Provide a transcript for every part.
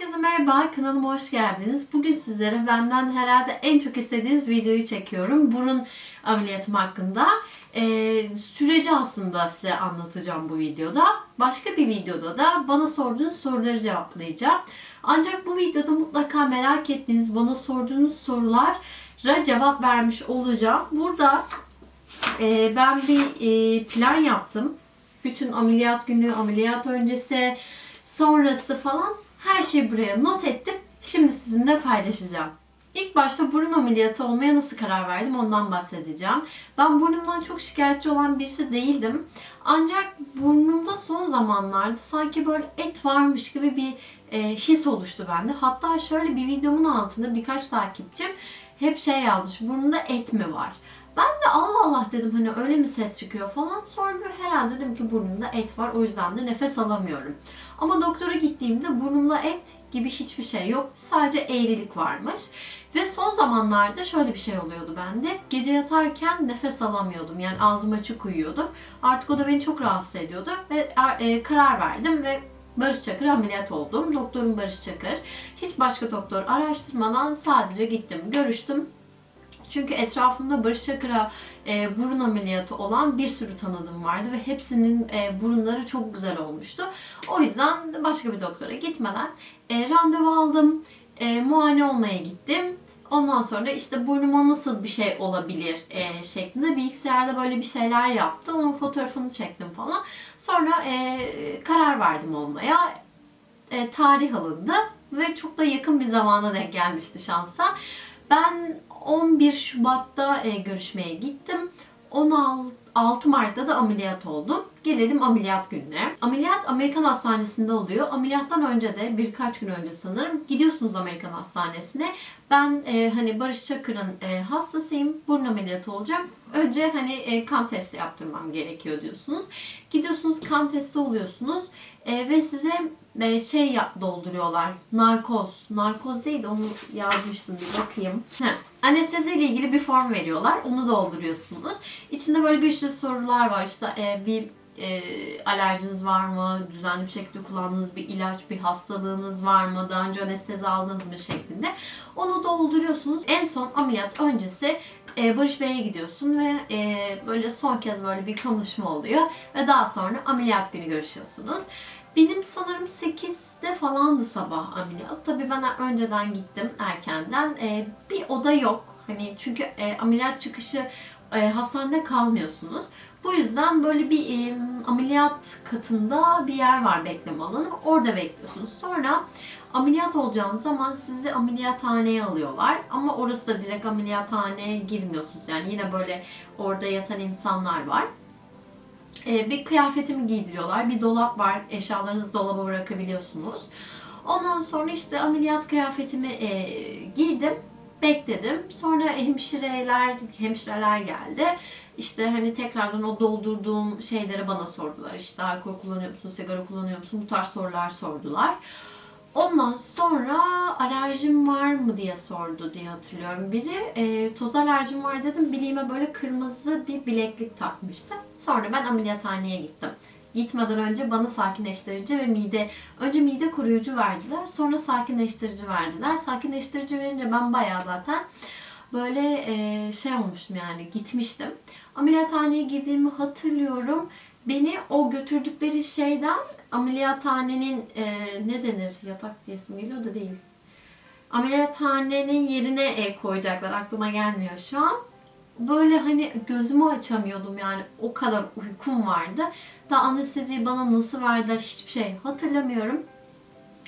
Herkese merhaba, kanalıma hoş geldiniz. Bugün sizlere benden herhalde en çok istediğiniz videoyu çekiyorum. Burun ameliyatım hakkında. Ee, süreci aslında size anlatacağım bu videoda. Başka bir videoda da bana sorduğunuz soruları cevaplayacağım. Ancak bu videoda mutlaka merak ettiğiniz, bana sorduğunuz sorulara cevap vermiş olacağım. Burada e, ben bir e, plan yaptım. Bütün ameliyat günü, ameliyat öncesi, sonrası falan her şeyi buraya not ettim. Şimdi sizinle paylaşacağım. İlk başta burun ameliyatı olmaya nasıl karar verdim ondan bahsedeceğim. Ben burnumdan çok şikayetçi olan birisi değildim. Ancak burnumda son zamanlarda sanki böyle et varmış gibi bir e, his oluştu bende. Hatta şöyle bir videomun altında birkaç takipçim hep şey yazmış. Burnunda et mi var? Ben de Allah Allah dedim hani öyle mi ses çıkıyor falan. Sonra herhalde dedim ki burnumda et var o yüzden de nefes alamıyorum. Ama doktora gittiğimde burnumda et gibi hiçbir şey yok. Sadece eğrilik varmış. Ve son zamanlarda şöyle bir şey oluyordu bende. Gece yatarken nefes alamıyordum. Yani ağzım açık uyuyordum. Artık o da beni çok rahatsız ediyordu. Ve e, karar verdim ve Barış Çakır ameliyat oldum. Doktorum Barış Çakır. Hiç başka doktor araştırmadan sadece gittim, görüştüm. Çünkü etrafımda Barış Çakır'a e, burun ameliyatı olan bir sürü tanıdığım vardı ve hepsinin e, burunları çok güzel olmuştu. O yüzden başka bir doktora gitmeden e, randevu aldım, e, muayene olmaya gittim. Ondan sonra işte burnuma nasıl bir şey olabilir e, şeklinde bilgisayarda böyle bir şeyler yaptım. Onun fotoğrafını çektim falan. Sonra e, karar verdim olmaya. E, tarih alındı ve çok da yakın bir zamana denk gelmişti şansa. Ben 11 Şubat'ta e, görüşmeye gittim. 16 Mart'ta da ameliyat oldum. Gelelim ameliyat gününe. Ameliyat Amerikan Hastanesi'nde oluyor. Ameliyattan önce de birkaç gün önce sanırım gidiyorsunuz Amerikan Hastanesi'ne. Ben e, hani Barış Çakır'ın e, hastasıyım. Burun ameliyatı olacak. Önce hani e, kan testi yaptırmam gerekiyor diyorsunuz. Gidiyorsunuz kan testi oluyorsunuz. E, ve size e, şey yap, dolduruyorlar. Narkoz. Narkoz değil de onu yazmıştım bir bakayım. Anestezi ile ilgili bir form veriyorlar. Onu dolduruyorsunuz. İçinde böyle bir sürü sorular var. İşte e, bir e, alerjiniz var mı? Düzenli bir şekilde kullandığınız bir ilaç, bir hastalığınız var mı? Daha önce anestezi aldınız mı şeklinde. Onu dolduruyorsunuz. En son ameliyat öncesi e, Barış Bey'e gidiyorsun ve e, böyle son kez böyle bir konuşma oluyor. Ve daha sonra ameliyat günü görüşüyorsunuz. Benim sanırım 8'de falandı sabah ameliyat. Tabii ben önceden gittim erkenden. E, bir oda yok. Hani çünkü e, ameliyat çıkışı e, hastanede kalmıyorsunuz. Bu yüzden böyle bir e, ameliyat katında bir yer var bekleme alanı. Orada bekliyorsunuz. Sonra ameliyat olacağınız zaman sizi ameliyathaneye alıyorlar. Ama orası da direkt ameliyathaneye girmiyorsunuz. Yani yine böyle orada yatan insanlar var. E, bir kıyafetimi giydiriyorlar. Bir dolap var. Eşyalarınızı dolaba bırakabiliyorsunuz. Ondan sonra işte ameliyat kıyafetimi e, giydim. Bekledim. Sonra hemşireler, hemşireler geldi. İşte hani tekrardan o doldurduğum şeyleri bana sordular. İşte alkol kullanıyor musun, sigara kullanıyor musun? Bu tarz sorular sordular. Ondan sonra alerjim var mı diye sordu diye hatırlıyorum biri. E, toz alerjim var dedim. Bileğime böyle kırmızı bir bileklik takmıştı. Sonra ben ameliyathaneye gittim. Gitmeden önce bana sakinleştirici ve mide, önce mide koruyucu verdiler. Sonra sakinleştirici verdiler. Sakinleştirici verince ben bayağı zaten böyle e, şey olmuştum yani gitmiştim. Ameliyathaneye girdiğimi hatırlıyorum. Beni o götürdükleri şeyden ameliyathanenin e, ne denir yatak diyesim geliyor da değil. Ameliyathanenin yerine e, koyacaklar aklıma gelmiyor şu an. Böyle hani gözümü açamıyordum yani o kadar uykum vardı. Da anesteziyi bana nasıl verdiler hiçbir şey hatırlamıyorum.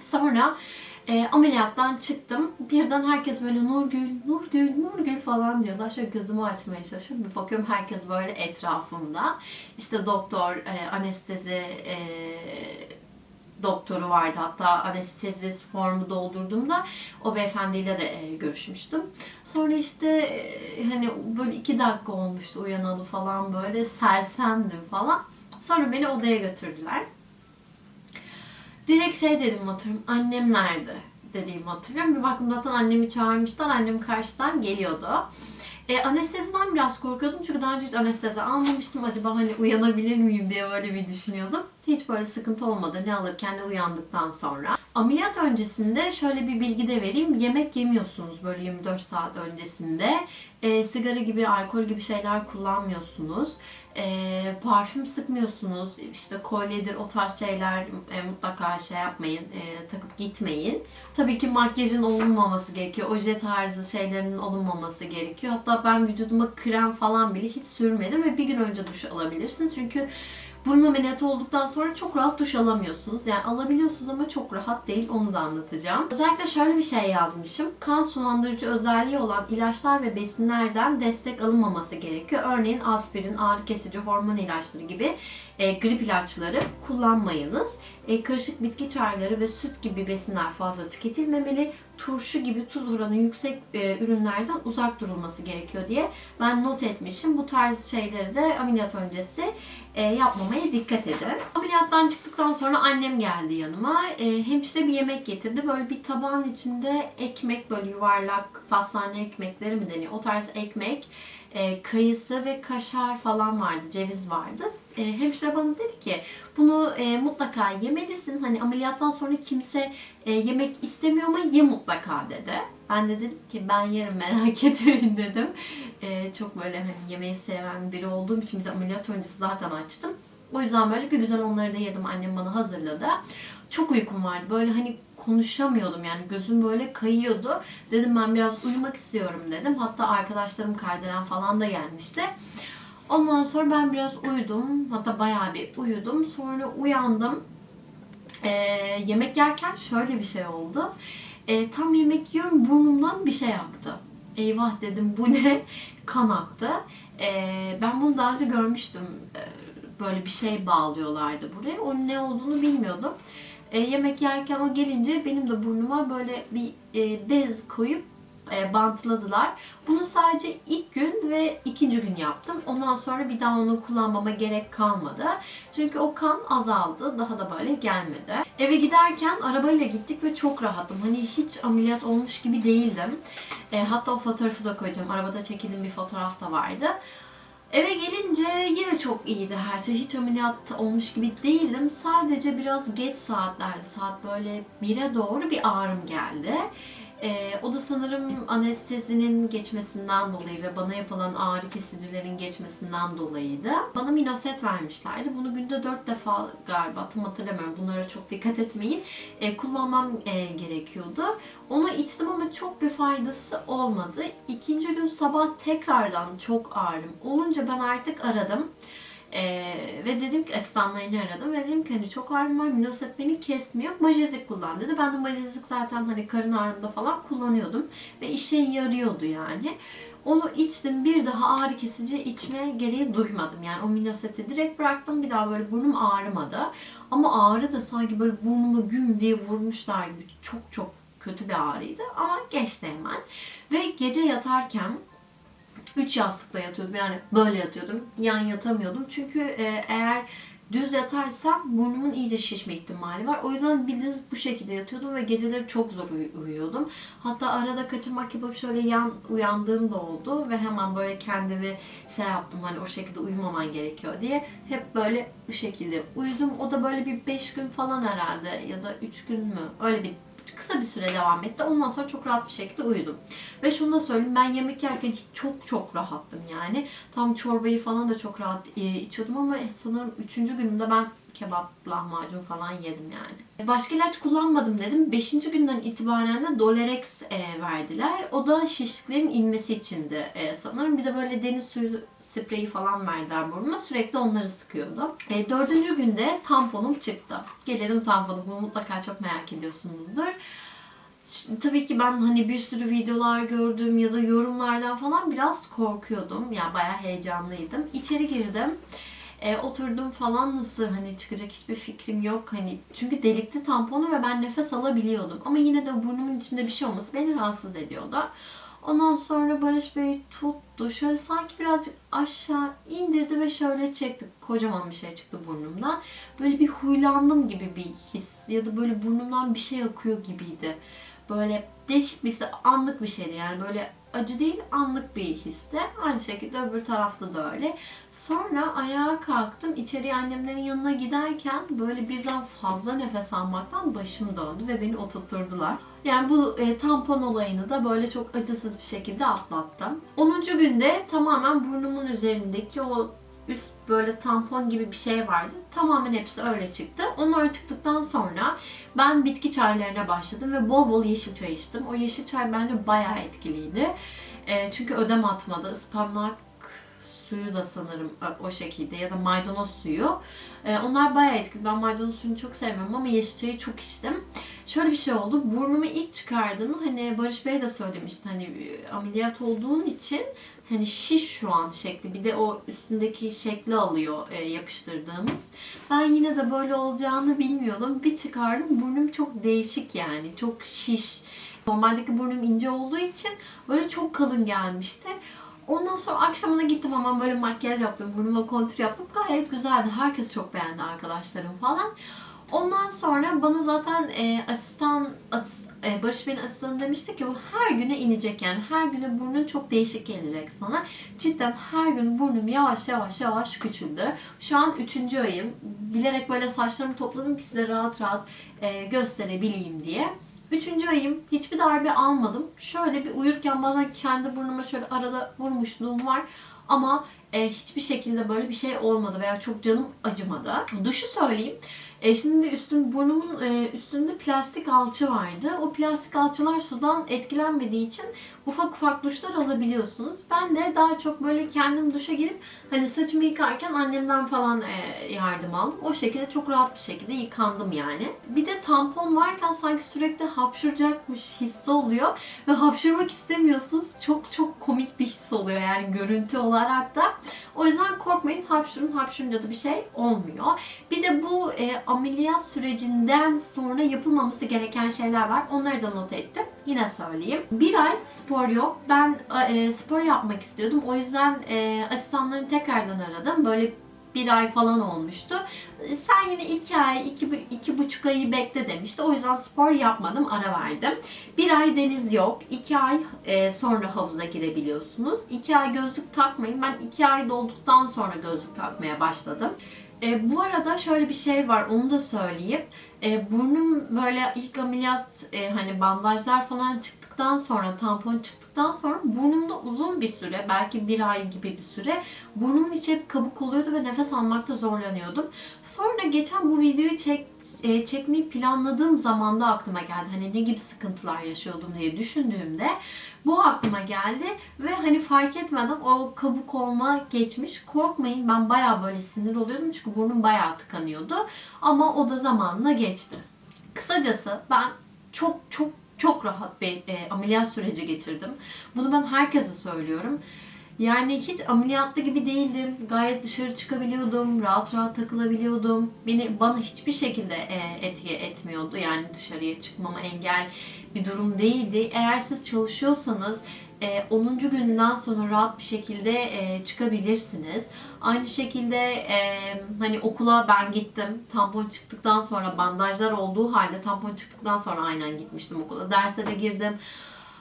Sonra e, ameliyattan çıktım. Birden herkes böyle Nurgül, Nurgül, Nurgül falan diyorlar. Şöyle gözümü açmaya çalışıyorum. Bir bakıyorum herkes böyle etrafımda. İşte doktor, e, anestezi e, doktoru vardı. Hatta anestezi formu doldurduğumda o beyefendiyle de e, görüşmüştüm. Sonra işte e, hani böyle iki dakika olmuştu uyanalı falan böyle sersemdim falan. Sonra beni odaya götürdüler. Direkt şey dedim hatırlıyorum. Annem nerede? dediğimi hatırlıyorum. Bir baktım zaten annemi çağırmışlar. Annem karşıdan geliyordu. E, anesteziden biraz korkuyordum çünkü daha önce hiç anestezi almamıştım. Acaba hani uyanabilir miyim diye böyle bir düşünüyordum. Hiç böyle sıkıntı olmadı ne alırken ne uyandıktan sonra. Ameliyat öncesinde şöyle bir bilgi de vereyim. Yemek yemiyorsunuz böyle 24 saat öncesinde. E, sigara gibi, alkol gibi şeyler kullanmıyorsunuz. E, parfüm sıkmıyorsunuz. İşte kolyedir o tarz şeyler e, mutlaka şey yapmayın, e, takıp gitmeyin. Tabii ki makyajın olunmaması gerekiyor. Oje tarzı şeylerin olunmaması gerekiyor. Hatta ben vücuduma krem falan bile hiç sürmedim ve bir gün önce duş alabilirsiniz. Çünkü burun ameliyatı olduktan sonra çok rahat duş alamıyorsunuz. Yani alabiliyorsunuz ama çok rahat değil. Onu da anlatacağım. Özellikle şöyle bir şey yazmışım. Kan sulandırıcı özelliği olan ilaçlar ve besinlerden destek alınmaması gerekiyor. Örneğin aspirin, ağrı kesici, hormon ilaçları gibi e, grip ilaçları kullanmayınız. E, karışık bitki çayları ve süt gibi besinler fazla tüketilmemeli. Turşu gibi tuz oranı yüksek e, ürünlerden uzak durulması gerekiyor diye ben not etmişim. Bu tarz şeyleri de ameliyat öncesi e, yapmamaya dikkat edin. Ameliyattan çıktıktan sonra annem geldi yanıma. E, hemşire bir yemek getirdi. Böyle bir tabağın içinde ekmek böyle yuvarlak pastane ekmekleri mi deniyor? O tarz ekmek, e, kayısı ve kaşar falan vardı, ceviz vardı. E, hemşire bana dedi ki bunu e, mutlaka yemelisin. Hani ameliyattan sonra kimse e, yemek istemiyor ama ye mutlaka dedi. Ben de dedim ki ben yerim merak etmeyin dedim. E, çok böyle hani yemeği seven biri olduğum için bir de ameliyat öncesi zaten açtım. O yüzden böyle bir güzel onları da yedim. Annem bana hazırladı. Çok uykum vardı. Böyle hani konuşamıyordum yani gözüm böyle kayıyordu. Dedim ben biraz uyumak istiyorum dedim. Hatta arkadaşlarım Kardelen falan da gelmişti. Ondan sonra ben biraz uyudum. Hatta bayağı bir uyudum. Sonra uyandım. Ee, yemek yerken şöyle bir şey oldu. Ee, tam yemek yiyorum burnumdan bir şey aktı. Eyvah dedim bu ne? Kan aktı. Ee, ben bunu daha önce görmüştüm. Ee, böyle bir şey bağlıyorlardı buraya. Onun ne olduğunu bilmiyordum. Ee, yemek yerken o gelince benim de burnuma böyle bir e, bez koyup e, bantladılar. Bunu sadece ilk gün ve ikinci gün yaptım. Ondan sonra bir daha onu kullanmama gerek kalmadı. Çünkü o kan azaldı. Daha da böyle gelmedi. Eve giderken arabayla gittik ve çok rahattım. Hani hiç ameliyat olmuş gibi değildim. E, hatta o fotoğrafı da koyacağım. Arabada çekildiğim bir fotoğraf da vardı. Eve gelince yine çok iyiydi her şey. Hiç ameliyat olmuş gibi değildim. Sadece biraz geç saatlerde, saat böyle 1'e doğru bir ağrım geldi. Ee, o da sanırım anestezinin geçmesinden dolayı ve bana yapılan ağrı kesicilerin geçmesinden dolayıydı. Bana minoset vermişlerdi. Bunu günde 4 defa galiba tam hatırlamıyorum. Bunlara çok dikkat etmeyin. Ee, kullanmam e, gerekiyordu. Onu içtim ama çok bir faydası olmadı. İkinci gün sabah tekrardan çok ağrım olunca ben artık aradım. Ee, ve dedim ki asistanlarını aradım ve dedim ki hani çok ağrım var minoset beni kesmiyor majezik kullan dedi. Ben de majezik zaten hani karın ağrımda falan kullanıyordum ve işe yarıyordu yani. Onu içtim bir daha ağrı kesici içme gereği duymadım. Yani o minoseti direkt bıraktım bir daha böyle burnum ağrımadı. Ama ağrı da sanki böyle burnumu güm diye vurmuşlar gibi çok çok kötü bir ağrıydı ama geçti hemen. Ve gece yatarken 3 yastıkla yatıyordum. Yani böyle yatıyordum. Yan yatamıyordum. Çünkü e, eğer düz yatarsam burnumun iyice şişme ihtimali var. O yüzden bildiğiniz bu şekilde yatıyordum ve geceleri çok zor uy- uyuyordum. Hatta arada kaçırmak yapıp şöyle yan uyandığım da oldu ve hemen böyle kendimi şey yaptım hani o şekilde uyumaman gerekiyor diye. Hep böyle bu şekilde uyudum. O da böyle bir 5 gün falan herhalde ya da 3 gün mü? Öyle bir kısa bir süre devam etti. Ondan sonra çok rahat bir şekilde uyudum. Ve şunu da söyleyeyim ben yemek yerken çok çok rahattım yani. Tam çorbayı falan da çok rahat e, içiyordum ama sanırım 3. günümde ben kebap, lahmacun falan yedim yani. Başka ilaç kullanmadım dedim. 5. günden itibaren de Dolerex e, verdiler. O da şişliklerin inmesi içindi e, sanırım. Bir de böyle deniz suyu spreyi falan verdiler burnuma. Sürekli onları sıkıyordu. E, dördüncü günde tamponum çıktı. Gelelim tamponum. Bunu mutlaka çok merak ediyorsunuzdur. Tabii ki ben hani bir sürü videolar gördüm ya da yorumlardan falan biraz korkuyordum. Yani bayağı heyecanlıydım. İçeri girdim. E, oturdum falan nasıl hani çıkacak hiçbir fikrim yok hani çünkü delikti tamponu ve ben nefes alabiliyordum ama yine de burnumun içinde bir şey olması beni rahatsız ediyordu. Ondan sonra Barış Bey tuttu şöyle sanki birazcık aşağı indirdi ve şöyle çekti kocaman bir şey çıktı burnumdan böyle bir huylandım gibi bir his ya da böyle burnumdan bir şey akıyor gibiydi böyle değişik bir anlık bir şeydi yani böyle acı değil anlık bir histi. Aynı şekilde öbür tarafta da öyle. Sonra ayağa kalktım. İçeriye annemlerin yanına giderken böyle birden fazla nefes almaktan başım döndü ve beni oturtturdular. Yani bu e, tampon olayını da böyle çok acısız bir şekilde atlattım. 10. günde tamamen burnumun üzerindeki o üst böyle tampon gibi bir şey vardı. Tamamen hepsi öyle çıktı. Onlar çıktıktan sonra ben bitki çaylarına başladım ve bol bol yeşil çay içtim. O yeşil çay bence bayağı etkiliydi. E, çünkü ödem atmadı. Ispanak suyu da sanırım o şekilde ya da maydanoz suyu. E, onlar bayağı etkili. Ben maydanoz suyunu çok sevmiyorum ama yeşil çayı çok içtim. Şöyle bir şey oldu. Burnumu ilk çıkardığını hani Barış Bey de söylemişti. Hani e, ameliyat olduğun için hani şiş şu an şekli. Bir de o üstündeki şekli alıyor e, yapıştırdığımız. Ben yine de böyle olacağını bilmiyordum. Bir çıkardım burnum çok değişik yani. Çok şiş. Normaldeki burnum ince olduğu için böyle çok kalın gelmişti. Ondan sonra akşamına gittim hemen böyle makyaj yaptım. Burnuma kontür yaptım. Gayet güzeldi. Herkes çok beğendi arkadaşlarım falan. Ondan sonra bana zaten e, asistan as, e, Barış Bey'in asistanı demişti ki bu her güne inecek yani her güne burnun çok değişik gelecek sana. Cidden her gün burnum yavaş yavaş yavaş küçüldü. Şu an üçüncü ayım. Bilerek böyle saçlarımı topladım ki size rahat rahat e, gösterebileyim diye. Üçüncü ayım. Hiçbir darbe almadım. Şöyle bir uyurken bazen kendi burnuma şöyle arada vurmuşluğum var. Ama e, hiçbir şekilde böyle bir şey olmadı veya çok canım acımadı. Duşu söyleyeyim. E, şimdi üstüm burnumun e, üstünde plastik alçı vardı. O plastik alçılar sudan etkilenmediği için ufak ufak duşlar alabiliyorsunuz. Ben de daha çok böyle kendim duşa girip hani saçımı yıkarken annemden falan e, yardım aldım. O şekilde çok rahat bir şekilde yıkandım yani. Bir de tampon varken sanki sürekli hapşıracakmış hissi oluyor ve hapşırmak istemiyorsunuz. Çok çok komik bir his oluyor yani görüntü olarak da. O yüzden korkmayın hapşırın hapşırınca da bir şey olmuyor. Bir de bu e, ameliyat sürecinden sonra yapılmaması gereken şeyler var. Onları da not ettim. Yine söyleyeyim. Bir ay spor yok. Ben e, spor yapmak istiyordum. O yüzden e, asistanlarını tekrardan aradım. Böyle bir ay falan olmuştu. Sen yine iki ay, iki, iki buçuk ayı bekle demişti. O yüzden spor yapmadım, ara verdim. Bir ay deniz yok. iki ay e, sonra havuza girebiliyorsunuz. İki ay gözlük takmayın. Ben iki ay dolduktan sonra gözlük takmaya başladım. E, bu arada şöyle bir şey var, onu da söyleyeyim. E, burnum böyle ilk ameliyat, e, hani bandajlar falan çıktıktan sonra, tampon çıktıktan sonra burnumda uzun bir süre, belki bir ay gibi bir süre burnumun içi hep kabuk oluyordu ve nefes almakta zorlanıyordum. Sonra geçen bu videoyu çek, e, çekmeyi planladığım zamanda aklıma geldi. Hani ne gibi sıkıntılar yaşıyordum diye düşündüğümde bu aklıma geldi ve hani fark etmeden o kabuk olma geçmiş. Korkmayın ben baya böyle sinir oluyordum çünkü burnum baya tıkanıyordu. Ama o da zamanla geçti. Kısacası ben çok çok çok rahat bir e, ameliyat süreci geçirdim. Bunu ben herkese söylüyorum. Yani hiç ameliyatlı gibi değildim. Gayet dışarı çıkabiliyordum. Rahat rahat takılabiliyordum. Beni bana hiçbir şekilde e, etki etmiyordu. Yani dışarıya çıkmama engel bir durum değildi. Eğer siz çalışıyorsanız 10. günden sonra rahat bir şekilde e, çıkabilirsiniz. Aynı şekilde e, hani okula ben gittim. Tampon çıktıktan sonra bandajlar olduğu halde tampon çıktıktan sonra aynen gitmiştim okula. Derse de girdim.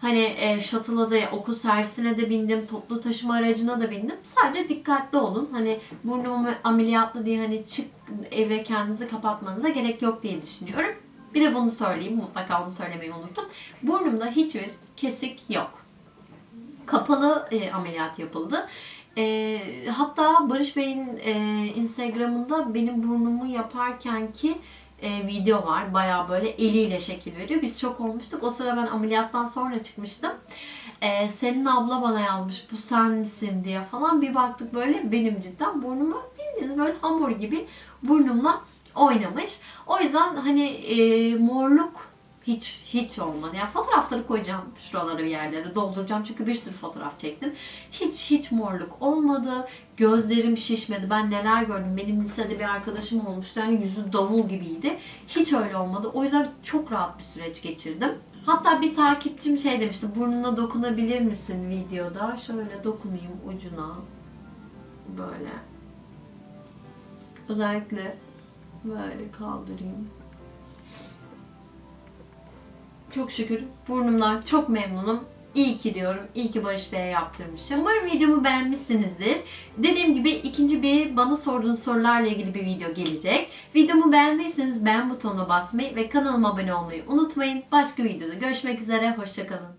Hani e, shuttle'a da okul servisine de bindim, toplu taşıma aracına da bindim. Sadece dikkatli olun. Hani burnum ameliyatlı diye hani çık eve kendinizi kapatmanıza gerek yok diye düşünüyorum. Bir de bunu söyleyeyim. Mutlaka onu söylemeyi unuttum. Burnumda hiçbir kesik yok. Kapalı e, ameliyat yapıldı. E, hatta Barış Bey'in e, Instagram'ında benim burnumu yaparken ki e, video var. Baya böyle eliyle şekil veriyor. Biz çok olmuştuk. O sıra ben ameliyattan sonra çıkmıştım. E, Selin abla bana yazmış bu sen misin diye falan. Bir baktık böyle benim cidden burnumu bildiğiniz böyle hamur gibi burnumla oynamış. O yüzden hani e, morluk hiç hiç olmadı. Yani fotoğrafları koyacağım şuralara bir yerlere dolduracağım çünkü bir sürü fotoğraf çektim. Hiç hiç morluk olmadı. Gözlerim şişmedi. Ben neler gördüm. Benim lisede bir arkadaşım olmuştu. Yani yüzü davul gibiydi. Hiç öyle olmadı. O yüzden çok rahat bir süreç geçirdim. Hatta bir takipçim şey demişti. Burnuna dokunabilir misin videoda? Şöyle dokunayım ucuna. Böyle. Özellikle böyle kaldırayım. Çok şükür burnumdan çok memnunum. İyi ki diyorum. İyi ki Barış Bey'e yaptırmışım. Umarım videomu beğenmişsinizdir. Dediğim gibi ikinci bir bana sorduğunuz sorularla ilgili bir video gelecek. Videomu beğendiyseniz beğen butonuna basmayı ve kanalıma abone olmayı unutmayın. Başka videoda görüşmek üzere. Hoşçakalın.